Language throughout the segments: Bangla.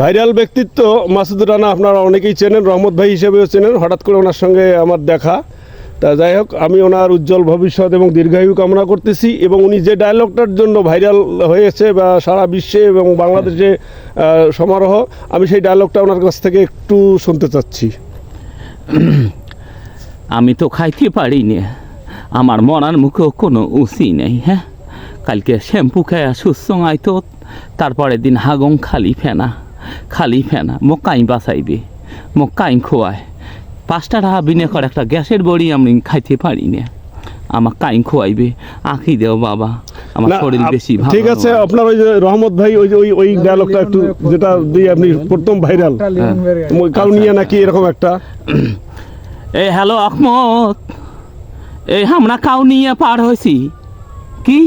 ভাইরাল ব্যক্তিত্ব মাসুদ রানা আপনারা অনেকেই চেনেন, রহমত ভাই হিসেবেও চেনেন। হঠাৎ করে ওনার সঙ্গে আমার দেখা। তা যাই হোক, আমি ওনার উজ্জ্বল ভবিষ্যৎ এবং দীর্ঘায়ু কামনা করতেছি এবং উনি যে ডায়লগটার জন্য ভাইরাল হয়েছে বা সারা বিশ্বে এবং বাংলাদেশে সমারোহ, আমি সেই ডায়লগটা ওনার কাছ থেকে একটু শুনতে চাচ্ছি। আমি তো খাইতে পারি না আমার মরার মুখেও কোনো উসি নেই হ্যাঁ? কালকে শ্যাম্পু খায়া সুস্থ আইতো তারপরের দিন হাগং খালি ফেনা। খালি ফেনা মক্কাই বাঁচাইবে মক্কাই খোয়ায় পাঁচটা টাকা বিনে করে একটা গ্যাসের বড়ি আমি খাইতে পারি না আমার কাইন খোয়াইবে আঁকি দেও বাবা আমার শরীর বেশি ভালো ঠিক আছে আপনার ওই যে রহমত ভাই ওই যে ওই ওই ডায়লগটা একটু যেটা দিয়ে আপনি প্রথম ভাইরাল কাউনিয়া নাকি এরকম একটা। এই হ্যালো আহমদ। এই আমরা কাউ নিয়ে পার হয়েছি কি?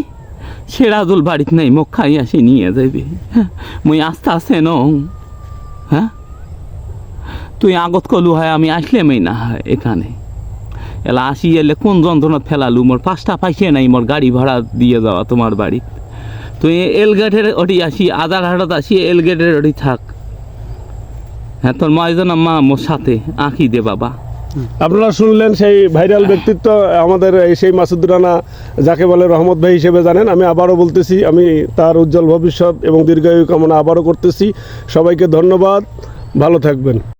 সেরাদুল বাড়িতে নেই মুখ খাই আসি নিয়ে যাবি। মুই আস্তে আস্তে নং। হ্যাঁ? তুই আগত কলু হয়, আমি আসলেমই না হয় এখানে। এলা আসি এলে কোন যন্ত্রণা ফেলালু? মোর পাঁচটা পাইছে নাই, মোর গাড়ি ভাড়া দিয়ে যাওয়া তোমার বাড়ি তুই এলগেটের ওটি আসি, আধার হাটত আসি, এলগেটের ওটি থাক। হ্যাঁ তোর মা মা মোর সাথে, আঁকি দে বাবা। আপনারা শুনলেন সেই ভাইরাল ব্যক্তিত্ব আমাদের সেই মাসুদ রানা, যাকে বলে রহমত ভাই হিসেবে জানেন। আমি আবারও বলতেছি, আমি তার উজ্জ্বল ভবিষ্যৎ এবং দীর্ঘায়ু কামনা আবারও করতেছি। সবাইকে ধন্যবাদ। ভালো থাকবেন।